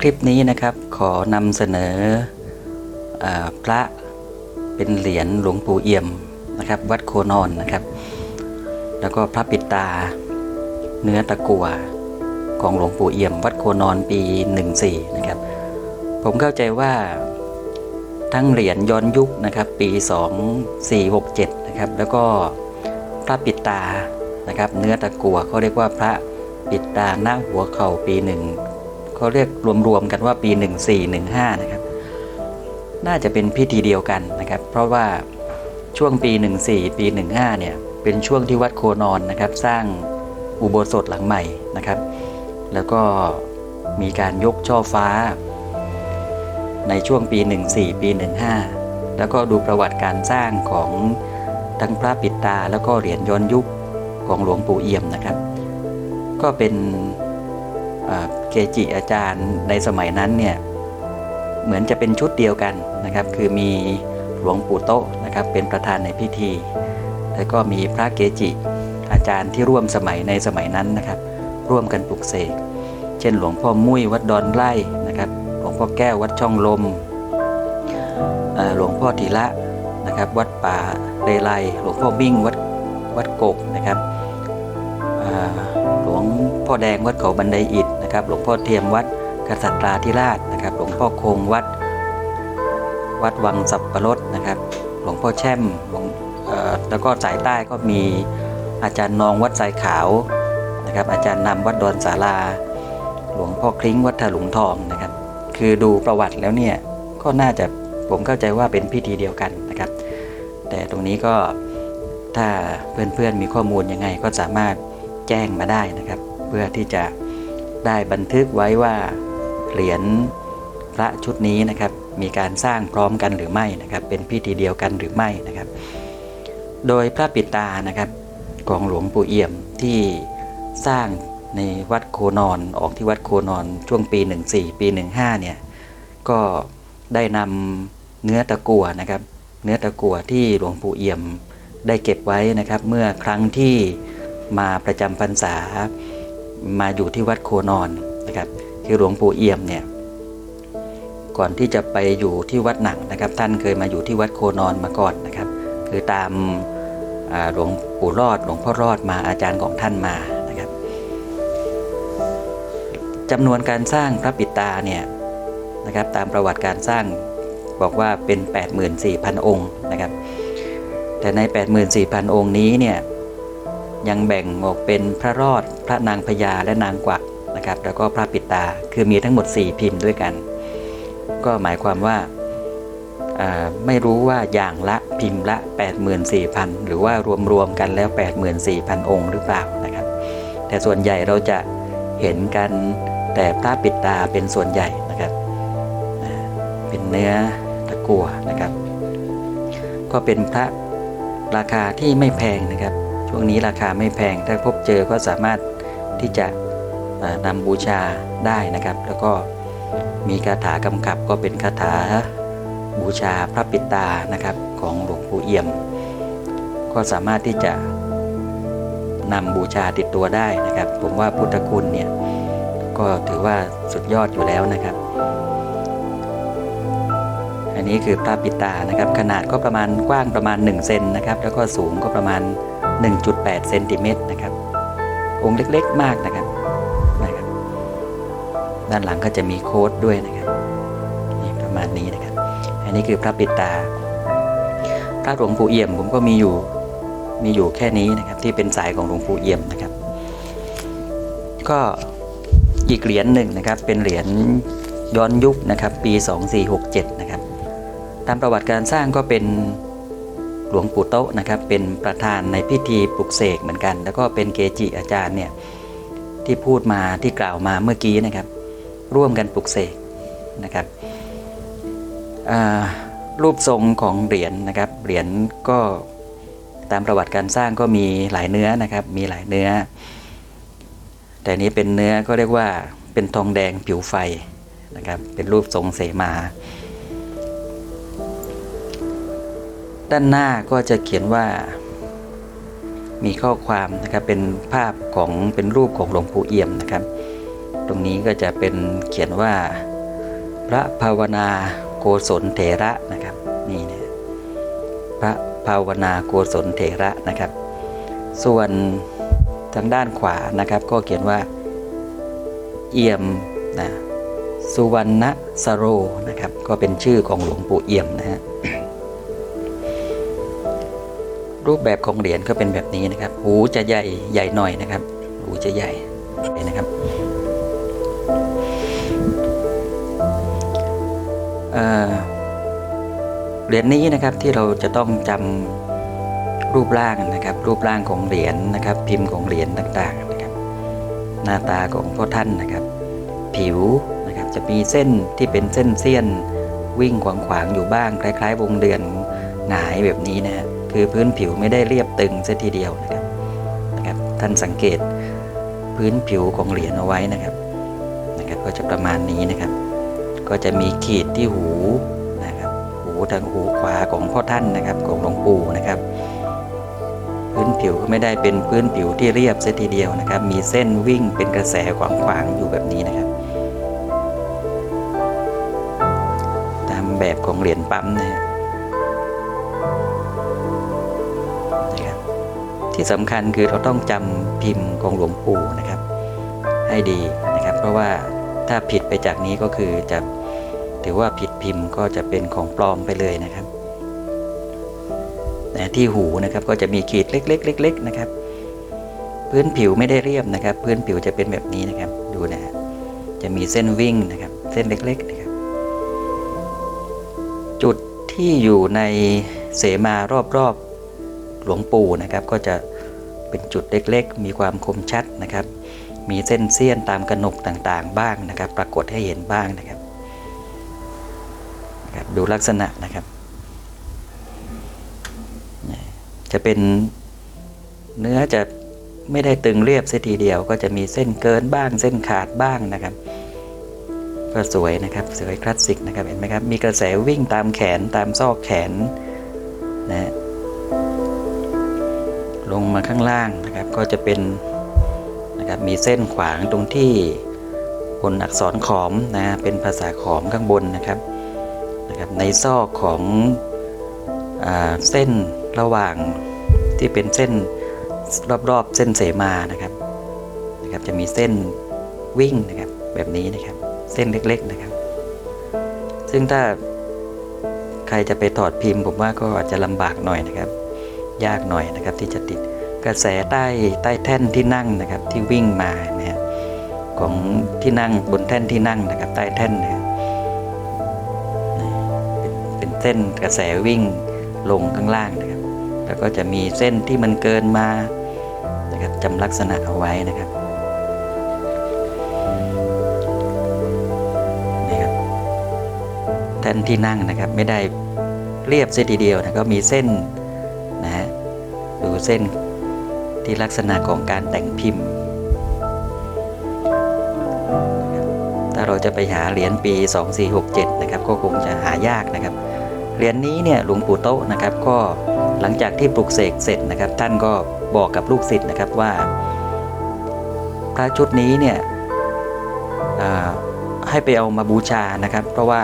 คลิปนี้นะครับขอนำเสนออพระเป็นเหรียญหลวงปู่เอี่ยมนะครับ วัดโคนอนนะครับ แล้วก็พระปิดตาเนื้อตะกัวของหลวงปู่เอี่ยม วัดโคนอนปี 14 นะครับ ผมเข้าใจว่าทั้งเหรียญย้อนยุคนะครับปี 2467 นะครับ แล้วก็พระปิดตานะครับ เนื้อตะกัวเขาเรียกว่าพระปิดตาหน้าหัวเข่าปีหนึ่ง เขาเรียกรวมๆกันว่าปี 1415 นะครับ น่าจะเป็นพิธีเดียวกันนะครับ เพราะว่าช่วงปี 14 ปี 15 เนี่ย เป็นช่วงที่วัดโคนอนนะครับ สร้างอุโบสถหลังใหม่นะครับ แล้วก็มีการยกช่อฟ้า ในช่วงปี 14 ปี 15 แล้วก็ดูประวัติการสร้างของทั้งพระปิดตาแล้วก็เหรียญย้อนยุคของหลวงปู่เอี่ยมนะครับ ก็เป็น เกจิอาจารย์ในสมัยนั้นเนี่ยเหมือนจะเป็นชุดเดียวกันนะครับ คือมีหลวงปู่โตะนะครับเป็นประธานในพิธี แล้วก็มีพระเกจิอาจารย์ที่ร่วมสมัยในสมัยนั้นนะครับ ร่วมกันปลุกเสก เช่น หลวงพ่อมุ้ยวัดดอนไร่นะครับ หลวงพ่อแก้ววัดช่องลม หลวงพ่อทีละนะครับวัดป่าเรไลหลวงพ่อบิ้งวัดวัดกกนะครับหลวงพ่อแดงวัดเขาบันไดอิฐ นะครับหลวงพ่อเทียมวัดกษัตราธิราชนะครับ หลวงพ่อคงวัด วัดวังสับปะรดนะครับ หลวงพ่อแช่มหลวงแล้วก็สายใต้ก็มีอาจารย์นองวัดสายขาวนะครับ อาจารย์นำวัดดอนสาราหลวงพ่อคลิ้งวัดถลุงทองนะครับ คือดูประวัติแล้วเนี่ยก็น่าจะผมเข้าใจว่าเป็นพิธีเดียวกันนะครับ แต่ตรงนี้ก็ถ้าเพื่อนๆมีข้อมูลยังไงก็สามารถแจ้งมาได้นะครับ เพื่อที่จะ ได้บันทึกไว้ว่าเหรียญพระชุดนี้นะครับมีการสร้างพร้อมกันหรือไม่นะครับ เป็นพิธีเดียวกันหรือไม่นะครับ โดยพระปิตานะครับของหลวงปู่เอี่ยมที่สร้างในวัดโคนอนออกที่วัดโคนอนช่วงปี 14 ปี 15เนี่ยก็ได้นำเนื้อตะกั่วนะครับ เนื้อตะกั่วที่หลวงปู่เอี่ยมได้เก็บไว้นะครับ เมื่อครั้งที่มาประจำพรรษา มาอยู่ที่วัดโคนอนนะครับคือหลวงปู่เอี่ยมเนี่ยก่อนที่จะไปอยู่ที่วัดหนังนะครับ ท่านเคยมาอยู่ที่วัดโคนอนมาก่อนนะครับ คือตามหลวงปู่รอดหลวงพ่อรอดมาอาจารย์ของท่านมานะครับจำนวนการสร้างพระปิตาเนี่ยนะครับตามประวัติการสร้างบอกว่าเป็น 84,000 องค์นะครับแต่ใน 84,000 องค์นี้เนี่ย ยังแบ่งออกเป็นพระรอด พระนางพญาและนางกวักนะครับแล้วก็พระปิดตาคือมีทั้งหมด 4 พิมพ์ด้วยกัน ก็หมายความว่าไม่รู้ว่าอย่างละพิมพ์ละ 84,000 หรือว่ารวมๆกันแล้ว 84,000 องค์หรือเปล่านะครับ แต่ส่วนใหญ่เราจะเห็นกันแต่พระปิดตาเป็นส่วนใหญ่นะครับ เป็นเนื้อตะกั่วนะครับ ก็เป็นพระราคาที่ไม่แพงนะครับ ช่วงนี้ราคาไม่แพงถ้าพบเจอก็สามารถที่จะนำบูชาได้นะครับ แล้วก็มีคาถากำกับก็เป็นคาถาบูชาพระปิตานะครับของหลวงปู่เอี่ยม ก็สามารถที่จะนำบูชาติดตัวได้นะครับ ผมว่าพุทธคุณเนี่ยก็ถือว่าสุดยอดอยู่แล้วนะครับ อันนี้คือพระปิตานะครับ ขนาดก็ประมาณกว้างประมาณ1เซนนะครับ แล้วก็สูงก็ประมาณ 1.8เซนติเมตรนะครับ องค์เล็กๆมากนะครับนะครับ ด้านหลังก็จะมีโค้ดด้วยนะครับนี่ประมาณนี้นะครับ อันนี้คือพระปิดตา พระหลวงปู่เอี่ยมผมก็มีอยู่มีอยู่แค่นี้นะครับที่เป็นสายของหลวงปู่เอี่ยมนะครับ ก็อีกเหรียญหนึ่งนะครับ เป็นเหรียญย้อนยุคนะครับ ปี 2467 นะครับ ตามประวัติการสร้างก็เป็น หลวงปู่โต๊ะนะครับเป็นประธานในพิธีปลุกเสกเหมือนกัน แล้วก็เป็นเกจิอาจารย์เนี่ยที่พูดมาที่กล่าวมาเมื่อกี้นะครับ ร่วมกันปลุกเสกนะครับรูปทรงของเหรียญนะครับเหรียญก็ตามประวัติการสร้างก็มีหลายเนื้อนะครับ มีหลายเนื้อ แต่นี้เป็นเนื้อก็เรียกว่าเป็นทองแดงผิวไฟนะครับ เป็นรูปทรงเสมา ด้านหน้าก็จะเขียนว่า มีข้อความนะครับเป็นภาพของเป็นรูปของหลวงปู่เอี่ยมนะครับ ตรงนี้ก็จะเป็นเขียนว่า พระภาวนาโกศลเถระนะครับนี่นะพระภาวนาโกศลเถระนะครับ ส่วนทางด้านขวานะครับ ก็เขียนว่า เอี่ยมนะสุวรรณสโรนะครับ ก็เป็นชื่อของหลวงปู่เอี่ยมนะฮะ รูปแบบของเหรียญก็เป็นแบบนี้นะครับ หูจะใหญ่ใหญ่หน่อยนะครับ หูจะใหญ่นะครับเเหรียญนี้นะครับที่เราจะต้องจำรูปร่างนะครับ รูปร่างของเหรียญนะครับ พิมพ์ของเหรียญต่างๆนะครับ หน้าตาของพ่อท่านนะครับ ผิวนะครับจะมีเส้นที่เป็นเส้นเสี้ยนวิ่งขวางๆอยู่บ้างคล้าย ๆ วงเดือนหงายแบบนี้นะฮะ คือพื้นผิวไม่ได้เรียบตึงเสียทีเดียวนะครับนะครับ ท่านสังเกตพื้นผิวของเหรียญเอาไว้นะครับนะครับ ก็จะประมาณนี้นะครับ ก็จะมีขีดที่หูนะครับ หูทางหูขวาของพ่อท่านนะครับของหลวงปู่นะครับ พื้นผิวก็ไม่ได้เป็นพื้นผิวที่เรียบเสียทีเดียวนะครับ มีเส้นวิ่งเป็นกระแสขวางๆอยู่แบบนี้นะครับตามแบบของเหรียญปั๊มนะฮะ ที่สำคัญคือเราต้องจำพิมพ์ของหลวงปู่นะครับ ให้ดีนะครับ เพราะว่าถ้าผิดไปจากนี้ก็คือจะถือว่าผิดพิมพ์ก็จะเป็นของปลอมไปเลยนะครับแต่ที่หูนะครับก็จะมีขีดเล็กๆเล็กๆนะครับ พื้นผิวไม่ได้เรียบนะครับ พื้นผิวจะเป็นแบบนี้นะครับ ดูนะฮะจะมีเส้นวิ่งนะครับ เส้นเล็กๆนะครับ จุดที่อยู่ในเสมารอบๆ หลวงปู่นะครับก็จะเป็นจุดเล็กๆ มีความคมชัดนะครับ มีเส้นเสี้ยนตามกระหนกต่างๆ บ้างนะครับ ปรากฏให้เห็นบ้างนะครับครับดูลักษณะนะครับ จะเป็นเนื้อจะไม่ได้ตึงเรียบเสียทีเดียว ก็จะมีเส้นเกินบ้าง เส้นขาดบ้างนะครับก็สวยนะครับสวยคลาสสิกนะครับเห็นไหมครับมีกระแสวิ่งตามแขนตามซอกแขนนะ ลงมาข้างล่างนะครับก็จะเป็นนะครับมีเส้นขวางตรงที่บนอักษรขอมนะเป็นภาษาขอมข้างบนนะครับนะครับ ในซอกของอาเส้นระหว่างที่เป็นเส้นรอบๆเส้นเสมานะครับนะครับ จะมีเส้นวิ่งนะครับแบบนี้นะครับเส้นเล็กๆนะครับ ซึ่งถ้าใครจะไปถอดพิมพ์ผมว่าก็อาจจะลำบากหน่อยนะครับ ยากหน่อยนะครับที่จะติดกระแสใต้ใต้แท่นที่นั่งนะครับที่วิ่งมานะฮะของที่นั่งบนแท่นที่นั่งนะครับใต้แท่นนะครับเป็นเป็นเส้นกระแสวิ่งลงข้างล่างนะครับ แล้วก็จะมีเส้นที่มันเกินมานะครับจำลักษณะเอาไว้นะครับนี่ครับแท่นที่นั่งนะครับไม่ได้เรียบเสียทีเดียวนะก็มีเส้น เส้นที่ลักษณะของการแต่งพิมพ์ ถ้าเราจะไปหาเหรียญปี 2467 นะครับ ก็คงจะหายากนะครับ เหรียญนี้เนี่ยหลวงปู่โตะนะครับ ก็หลังจากที่ปลุกเสกเสร็จนะครับ ท่านก็บอกกับลูกศิษย์นะครับว่าพระชุดนี้เนี่ยให้ไปเอามาบูชานะครับ เพราะว่า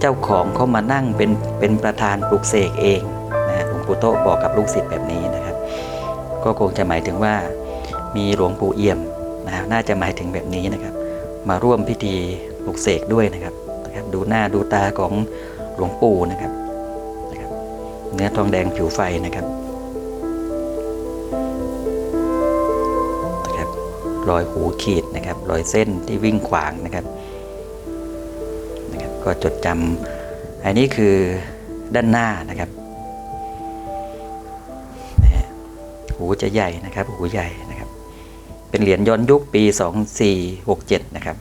เจ้าของเขามานั่งเป็นเป็นประธานปลุกเสกเองนะหลวงปู่โตะบอกกับลูกศิษย์แบบนี้นะครับ ก็คงจะหมายถึงว่ามีหลวงปู่เอี่ยมนะฮะน่าจะหมายถึงแบบนี้นะครับ มาร่วมพิธีปลุกเสกด้วยนะครับนะครับ ดูหน้าดูตาของหลวงปู่นะครับนะครับ เนื้อทองแดงผิวไฟนะครับนะครับ รอยหูขีดนะครับ รอยเส้นที่วิ่งขวางนะครับนะครับ ก็จดจำอันนี้คือด้านหน้านะครับ หูจะใหญ่นะครับ หูใหญ่นะครับ เป็นเหรียญย้อนยุคปี 2467 นะครับ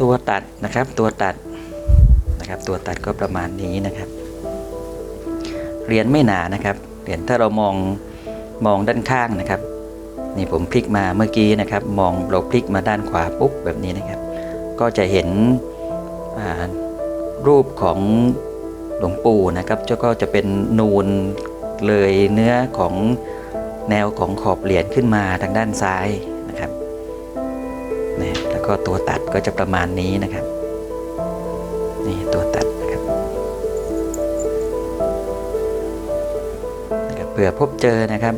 ตัวตัดนะครับ ตัวตัดนะครับ ตัวตัดก็ประมาณนี้นะครับ เหรียญไม่หนานะครับ เหรียญถ้าเรามองมองด้านข้างนะครับ นี่ผมพลิกมาเมื่อกี้นะครับ มองเราพลิกมาด้านขวาปุ๊บแบบนี้นะครับ ก็จะเห็นรูปของ หลวงปู่นะครับจะก็จะเป็นนูนเลยเนื้อของแนวของขอบเหรียญขึ้นมาทางด้านซ้ายนะครับนะแล้วก็ตัวตัดก็จะประมาณนี้นะครับนี่ตัวตัดนะครับนะครับเผื่อพบเจอนะครับ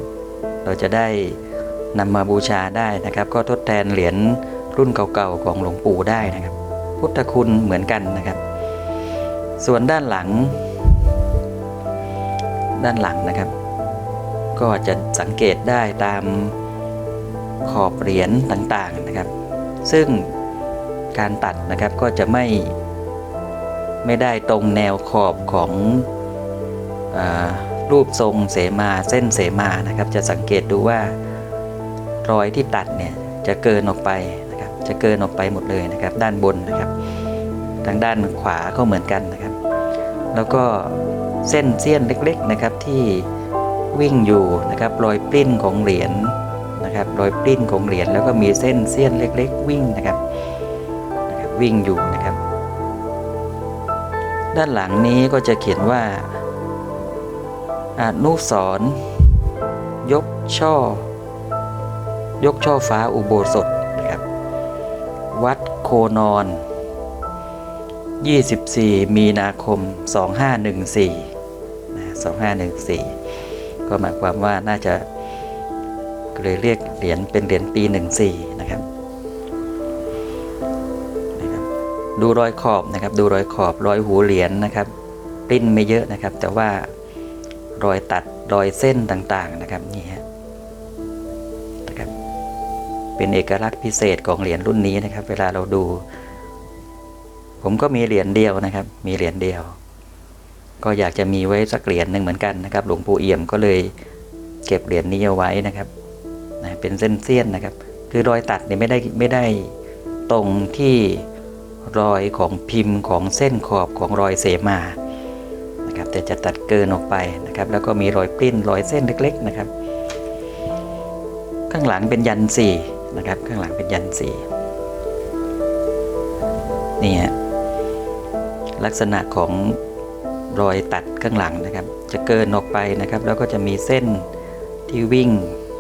เราจะได้นำมาบูชาได้นะครับ ก็ทดแทนเหรียญรุ่นเก่าๆของหลวงปู่ได้นะครับ พุทธคุณเหมือนกันนะครับ ส่วนด้านหลัง ด้านหลังนะครับ ก็จะสังเกตได้ตามขอบเหรียญต่างๆนะครับ ซึ่งการตัดนะครับก็จะไม่ไม่ได้ตรงแนวขอบของอรูปทรงเสมาเส้นเสมานะครับ จะสังเกตดูว่ารอยที่ตัดเนี่ยจะเกินออกไปนะครับ จะเกินออกไปหมดเลยนะครับ ด้านบนนะครับ ทางด้านขวาก็เหมือนกันนะครับ แล้วก็เส้นเสี้ยนเล็กๆนะครับที่วิ่งอยู่นะครับรอยปลิ้นของเหรียญนะครับรอยปลิ้นของเหรียญแล้วก็มีเส้นเสี้ยนเล็ก ๆ วิ่งนะครับนะครับวิ่งอยู่นะครับ ด้านหลังนี้ก็จะเขียนว่าอนุสรยกช่อ ยกช่อฟ้าอุโบสถนะครับวัดโคนอน 24 มีนาคม 2514นะ2514 ก็หมายความว่าน่าจะเลยเรียกเหรียญเป็นเหรียญปี 14 นะครับนะครับ ดูรอยขอบนะครับ ดูรอยขอบรอยหูเหรียญนะครับปริ้นไม่เยอะนะครับ แต่ว่ารอยตัดรอยเส้นต่างๆนะครับนี่ฮะนะครับเป็นเอกลักษณ์พิเศษของเหรียญรุ่นนี้นะครับ เวลาเราดู ผมก็มีเหรียญเดียวนะครับ มีเหรียญเดียว ก็อยากจะมีไว้สักเหรียญหนึ่งเหมือนกันนะครับ หลวงปู่เอี่ยมก็เลยเก็บเหรียญนี้เอาไว้นะครับนะเป็นเส้นเสี้ยนนะครับ คือรอยตัดเนี่ยไม่ได้ไม่ได้ตรงที่รอยของพิมพ์ของเส้นขอบของรอยเสมานะครับแต่จะตัดเกินออกไปนะครับ แล้วก็มีรอยปลิ้นรอยเส้นเล็ก ๆนะครับ ข้างหลังเป็นยันสี่นะครับ ข้างหลังเป็นยันสี่นี่ฮะ ลักษณะของรอยตัดข้างหลังนะครับ จะเกินออกไปนะครับ แล้วก็จะมีเส้นที่วิ่ง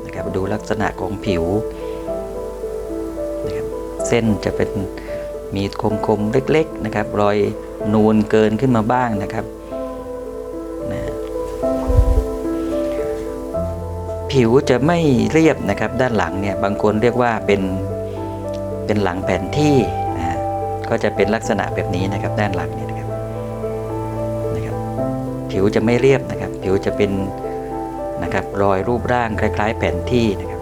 นะครับดูลักษณะของผิวนะครับเส้นจะเป็นมีคมๆเล็กๆนะครับ รอยนูนเกินขึ้นมาบ้างนะครับนะผิวจะไม่เรียบนะครับ ด้านหลังเนี่ยบางคนเรียกว่าเป็นเป็นหลังแผนที่นะก็จะเป็นลักษณะแบบนี้นะครับด้านหลังเนี่นะครับนะครับ ผิวจะไม่เรียบนะครับ ผิวจะเป็นนะครับรอยรูปร่างคล้ายๆ แผนที่นะครับ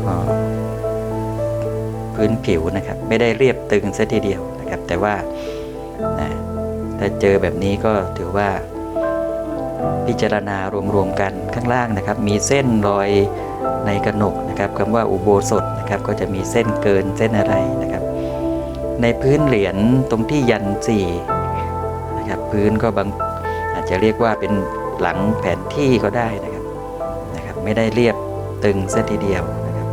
ก็พื้นผิวนะครับ ไม่ได้เรียบตึงซะทีเดียวนะครับ แต่ว่านะถ้าเจอแบบนี้ก็ถือว่าพิจารณารวมๆกันข้างล่างนะครับ มีเส้นรอยในกระหนกนะครับคำว่าอุโบสถ นะครับ ก็จะมีเส้นเกินเส้นอะไรนะครับ ในพื้นเหรียญตรงที่ยันสี่นะครับพื้นก็บางอาจจะเรียกว่าเป็นหลังแผนที่ก็ได้นะครับนะครับ ไม่ได้เรียบตึงเส้นทีเดียวนะครับ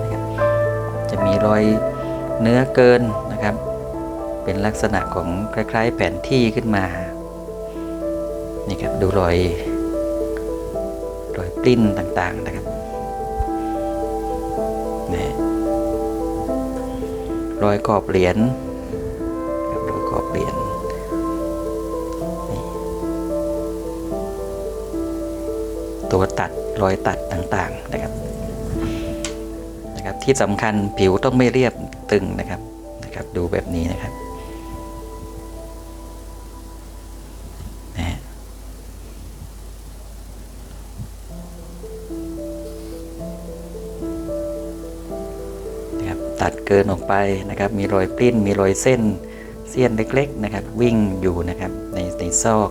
นะรบจะมีรอยเนื้อเกินนะครับ เป็นลักษณะของคล้ายๆ แผนที่ขึ้นมานี่ครับดูรอยรอยปลิ้นต่างๆนะครับ นะรอยขอบเหรียญรอยขอบเหรียญตัวตัดรอยตัดต่างๆนะครับนะครับที่สำคัญผิวต้องไม่เรียบตึงนะครับนะครับ ดูแบบนี้นะครับ ตัดเกินออกไปนะครับ มีรอยปลิ้น มีรอยเส้น เสี้ยนเล็ก ๆ นะครับ วิ่งอยู่นะครับในในซอก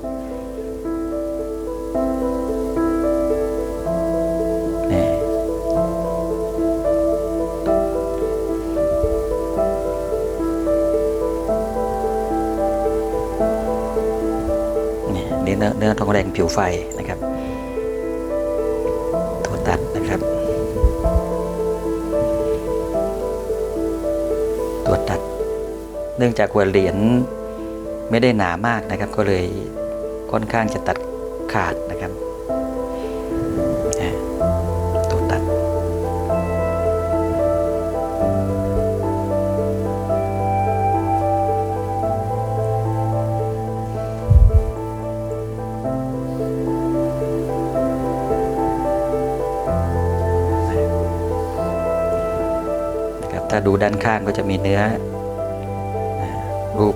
นี่เนื้อเนื้อทองแดงผิวไฟนะครับ ตัวตัด เนื่องจากหัวเหรียญไม่ได้หนามากนะครับ ก็เลยค่อนข้างจะตัดขาดนะครับาดูด้านข้างก็จะมีเนื้อรูป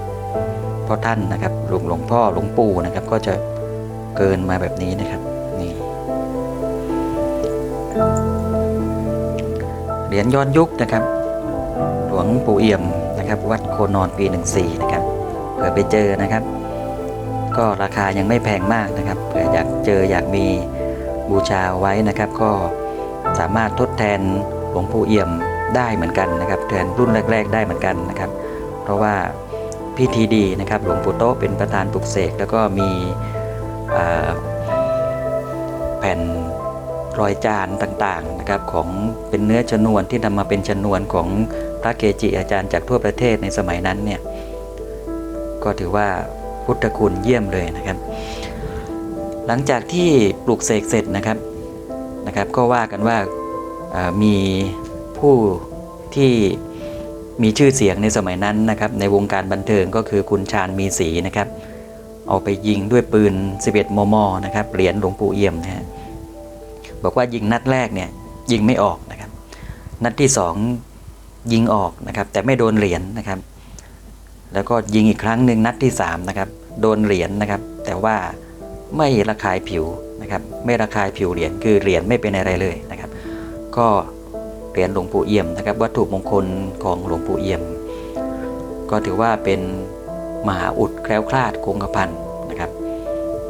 พ่อท่านนะครับหลวงหลวงพ่อหลวงปู่นะครับ ก็จะเกินมาแบบนี้นะครับนี่เหรียญย้อนยุคนะครับ หลวงปู่เอี่ยมนะครับ วัดโคนอนปี14นะครับเผื่อไปเจอนะครับ ก็ราคายังไม่แพงมากนะครับเผื่ออยากเจออยากมีบูชาไว้นะครับ ก็สามารถทดแทนหลวงปู่เอี่ยม ได้เหมือนกันนะครับแทนรุ่นแรก ๆ ได้เหมือนกันนะครับ เพราะว่าพิธีดีนะครับหลวงปู่โตเป็นประธานปลุกเสกแล้วก็มีแผ่นรอยจานต่างๆนะครับของเป็นเนื้อชนวนที่นำมาเป็นชนวนของพระเกจิอาจารย์จากทั่วประเทศในสมัยนั้นเนี่ยก็ถือว่าพุทธคุณเยี่ยมเลยนะครับ หลังจากที่ปลูกเสกเสร็จนะครับนะครับ ก็ว่ากันว่ามี ผู้ที่มีชื่อเสียงในสมัยนั้นนะครับในวงการบันเทิงก็คือคุณชาญมีศรีนะครับ เอาไปยิงด้วยปืน 11 มม นะครับเหรียญหลวงปู่เอี่ยมนะฮะบอกว่ายิงนัดแรกเนี่ยยิงไม่ออกนะครับ นัดที่สองยิงออกนะครับ แต่ไม่โดนเหรียญนะครับ แล้วก็ยิงอีกครั้งหนึ่งนัดที่3นะครับโดนเหรียญนะครับ แต่ว่าไม่ระคายผิวนะครับ ไม่ระคายผิวเหรียญคือเหรียญไม่เป็นอะไรเลยนะครับ ก็ เหรียญหลวงปู่เอี่ยมนะครับ วัตถุมงคลของหลวงปู่เอี่ยม ก็ถือว่าเป็นมหาอุดแคล้วคลาดคงกระพันนะครับ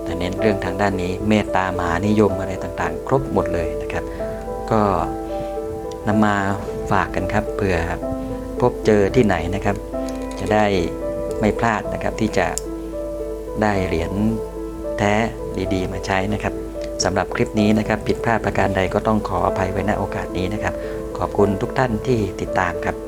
แต่เน้นเรื่องทางด้านนี้เมตตามหานิยมอะไรต่างๆ ครบหมดเลยนะครับ ก็นำมาฝากกันครับเผื่อพบเจอที่ไหนนะครับ จะได้ไม่พลาดนะครับที่จะได้เหรียญแท้ดีๆ มาใช้นะครับสำหรับคลิปนี้นะครับ ผิดพลาดประการใดก็ต้องขออภัยไว้ณโอกาสนี้นะครับ ขอบคุณทุกท่านที่ติดตามครับ